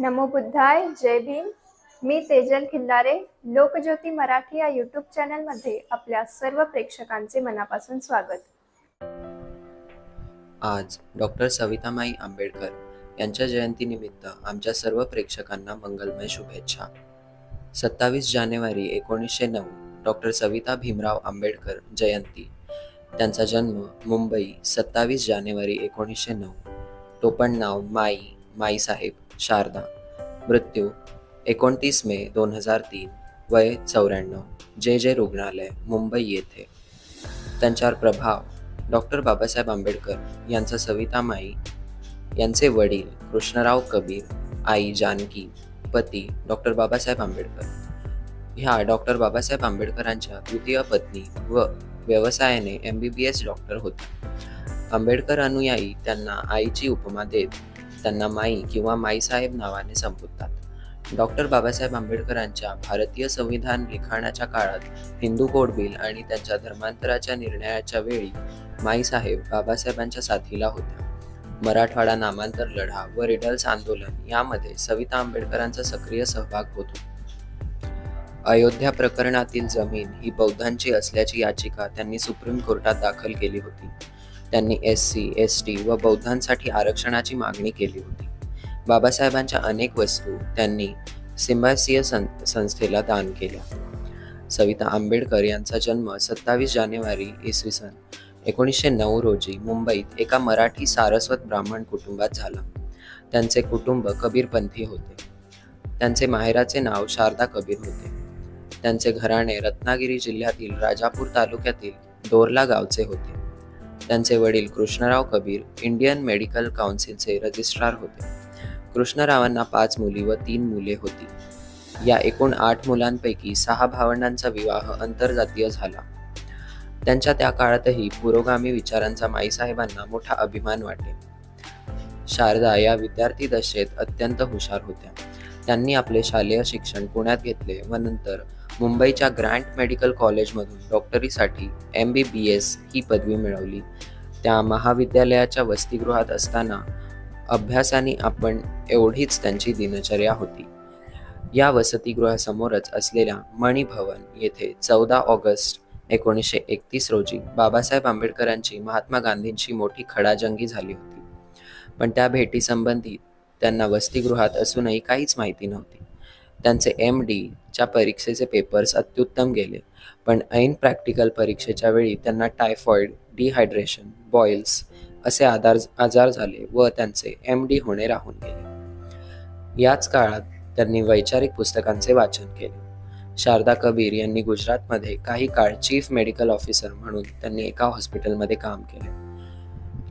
नमो बुद्धाय जय भीम. मी तेजल खिल्लारे लोकज्योती मराठी या यूट्यूब चॅनलमध्ये आपल्या सर्व प्रेक्षकांचे मनापासून स्वागत. आज डॉक्टर सवितामाई आंबेडकर यांच्या जयंतीनिमित्त आमच्या सर्व प्रेक्षकांना मंगलमय शुभेच्छा. सत्तावीस जानेवारी एकोणीसशे नऊ डॉक्टर सविता भीमराव आंबेडकर जयंती. त्यांचा जन्म मुंबई सत्तावीस जानेवारी एकोणीसशे नऊ. टोपण नाव माई माईसाहेब. शारदा. मृत्यू एकोणतीस मे दोन हजार तीन वय चौऱ्याण्णव. जे जे रुग्णालय मुंबई येथे. त्यांच्यावर प्रभाव. डॉक्टर बाबासाहेब आंबेडकर यांचा सविता माई यांचे वडील कृष्णराव कबीर आई जानकी पती डॉक्टर बाबासाहेब आंबेडकर. ह्या डॉक्टर बाबासाहेब आंबेडकरांच्या द्वितीय पत्नी व व्यवसायाने M B B S doctor होत्या. आंबेडकर अनुयायी त्यांना आईची उपमा देत त्यांना माई किंवा माईसाहेब नावाने संबोधतात. डॉक्टर बाबासाहेब आंबेडकरांच्या भारतीय संविधान लिखाणाच्या काळात हिंदू कोड बिल आणि त्यांच्या धर्मांतराच्या निर्णयाच्या वेळी माईसाहेब बाबासाहेबांच्या साथीला होत्या. मराठवाडा नामांतर लढा व रिडल्स आंदोलन यामध्ये सविता आंबेडकरांचा सक्रिय सहभाग होतो. अयोध्या प्रकरणातील जमीन ही बौद्धांची असल्याची याचिका त्यांनी सुप्रीम कोर्टात दाखल केली होती. त्यांनी एस सी एस टी व बौद्धांसाठी आरक्षणाची मागणी केली होती. बाबासाहेबांच्या अनेक वस्तू त्यांनी सिंबासीय सं संस्थेला दान केल्या. सविता आंबेडकर यांचा जन्म सत्तावीस जानेवारी इसवी सन एकोणीसशे नऊ रोजी मुंबईत एका मराठी सारस्वत ब्राह्मण कुटुंबात झाला. त्यांचे कुटुंब कबीरपंथी होते. त्यांचे माहेराचे नाव शारदा कबीर होते. त्यांचे घराणे रत्नागिरी जिल्ह्यातील राजापूर तालुक्यातील दोरला गावचे होते. त्यांचे वडील कृष्णराव कबीर इंडियन मेडिकल काउन्सिलचे रजिस्ट्रार होते. कृष्णरावांना पाच मुली व तीन मुले होती. या एकूण आठ मुलांपैकी सहा भावंडांचा विवाह आंतरजातीय झाला. त्यांच्या त्या काळातही पुरोगामी विचारांचा माईसाहेबांना मोठा अभिमान वाटे. शारदा या विद्यार्थी दशेत अत्यंत हुशार होत्या. त्यांनी आपले शालेय शिक्षण पुण्यात घेतले व नंतर मुंबईच्या ग्रँट मेडिकल कॉलेजमधून डॉक्टरीसाठी एम बी बी एस ही पदवी मिळवली. त्या महाविद्यालयाच्या वसतिगृहात असताना अभ्यासाने आपण एवढीच त्यांची दिनचर्या होती. या वसतिगृहासमोरच असलेल्या मणिभवन येथे चौदा ऑगस्ट एकोणीसशे एकतीस रोजी बाबासाहेब आंबेडकरांची महात्मा गांधींची मोठी खडाजंगी झाली होती. पण त्या भेटीसंबंधी त्यांना वसतिगृहात असूनही काहीच माहिती नव्हती. त्यांचे एम डीच्या परीक्षेचे पेपर्स अत्युत्तम गेले पण ऐन प्रॅक्टिकल परीक्षेच्या वेळी त्यांना टायफॉइड डिहायड्रेशन बॉइल्स असे आधार आजार झाले व त्यांचे एम डी होणे राहून गेले. याच काळात त्यांनी वैचारिक पुस्तकांचे वाचन केले. शारदा कबीर यांनी गुजरातमध्ये काही काळ चीफ मेडिकल ऑफिसर म्हणून त्यांनी एका हॉस्पिटलमध्ये काम केले.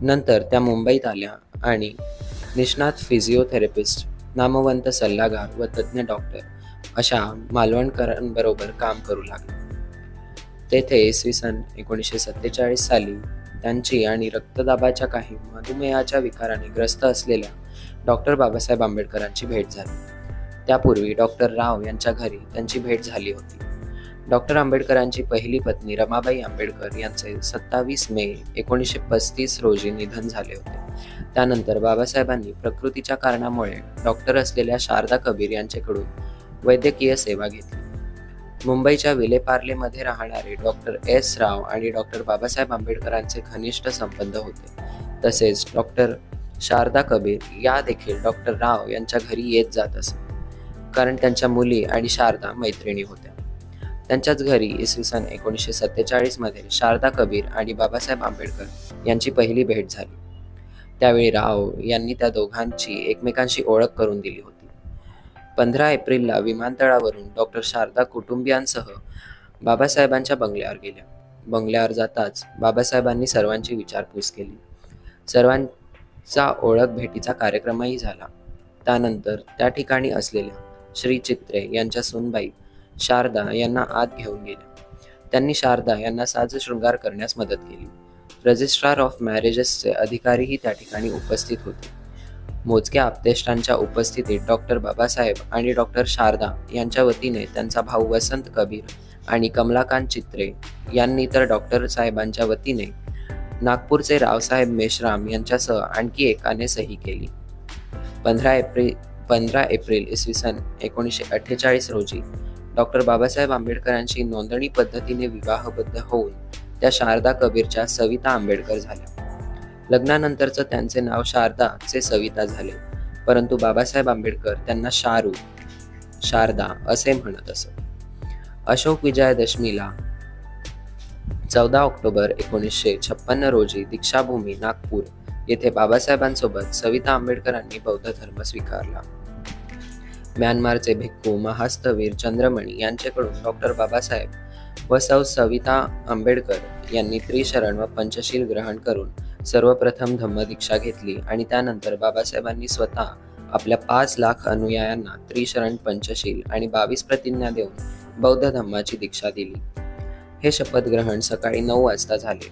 नंतर त्या मुंबईत आल्या आणि निष्णात फिजिओथेरपिस्ट नामवंत सल्लागार व तज्ज्ञ डॉक्टर अशा मालवणकरांबरोबर काम करू लागले. तेथे इसवी सन एकोणीसशे सत्तेचाळीस साली त्यांची आणि रक्तदाबाच्या काही मधुमेहाच्या विकाराने ग्रस्त असलेल्या डॉक्टर बाबासाहेब आंबेडकरांची भेट झाली. त्यापूर्वी डॉक्टर राव यांच्या घरी त्यांची भेट झाली होती. डॉक्टर आंबेडकरांची पहिली पत्नी रमाबाई आंबेडकर यांचे सत्तावीस मे एकोणीसशे पस्तीस रोजी निधन झाले होते. त्यानंतर बाबासाहेबांनी प्रकृतीच्या कारणामुळे डॉक्टर असलेल्या शारदा कबीर यांच्याकडून वैद्यकीय सेवा घेतली. मुंबईच्या विलेपार्लेमध्ये राहणारे डॉक्टर एस राव आणि डॉक्टर बाबासाहेब आंबेडकरांचे घनिष्ठ संबंध होते. तसेच डॉक्टर शारदा कबीर या देखील डॉक्टर राव यांच्या घरी येत जात असत कारण त्यांच्या मुली आणि शारदा मैत्रिणी होत्या. त्यांच्याच घरी इसवी सन एकोणीसशे सत्तेचाळीसमध्ये शारदा कबीर आणि बाबासाहेब आंबेडकर यांची पहिली भेट झाली. त्यावेळी राव यांनी त्या दोघांची एकमेकांशी ओळख करून दिली होती. पंधरा एप्रिलला विमानतळावरून डॉक्टर शारदा कुटुंबियांसह बाबासाहेबांच्या बंगल्यावर गेल्या. बंगल्यावर जाताच बाबासाहेबांनी सर्वांची विचारपूस केली. सर्वांचा ओळख भेटीचा कार्यक्रमही झाला. त्यानंतर त्या ठिकाणी असलेल्या श्री चित्रे यांच्या सुनबाई शारदा यांना आत घेऊन गेल्या त्यांनी शारदा यांना साज शृंगार करण्यास मदत केली. रजिस्ट्रार ऑफ मॅरेजेसचे अधिकारीही त्या ठिकाणी उपस्थित होते. मोजक्या आपतेष्टांच्या उपस्थितीत डॉक्टर बाबासाहेब आणि डॉक्टर शारदा यांच्या वतीने त्यांचा भाऊ वसंत कबीर आणि कमलाकांत चित्रे यांनी तर डॉक्टर साहेबांच्या वतीने नागपूरचे रावसाहेब मेश्राम यांच्यासह आणखी एकाने सही केली. पंधरा एप्रिल पंधरा एप्रिल इसवी सन एकोणीसशे अठ्ठेचाळीस रोजी डॉक्टर बाबासाहेब आंबेडकरांशी नोंदणी पद्धतीने विवाहबद्ध होऊन त्या शारदा कबीरच्या सविता आंबेडकर झाल्या. लग्नानंतरचं त्यांचे नाव शारदाचे सविता झाले. परंतु बाबासाहेब आंबेडकर त्यांना शारू शारदा असे म्हणत असत. अशोक विजयादशमीला चौदा ऑक्टोबर एकोणीसशे छप्पन्न रोजी दीक्षाभूमी नागपूर येथे बाबासाहेबांसोबत सविता आंबेडकरांनी बौद्ध धर्म स्वीकारला. म्यानमारचे भिक्खू महास्तवीर चंद्रमणी यांच्याकडून डॉक्टर बाबासाहेब व सौ सविता आंबेडकर यांनी त्रिशरण व पंचशील ग्रहण करून सर्वप्रथम धम्मदीक्षा घेतली आणि त्यानंतर बाबासाहेबांनी स्वतः आपल्या पाच लाख अनुयायांना त्रिशरण पंचशील आणि बावीस प्रतिज्ञा देऊन बौद्ध धम्माची दीक्षा दिली. हे शपथग्रहण सकाळी नऊ वाजता झाले.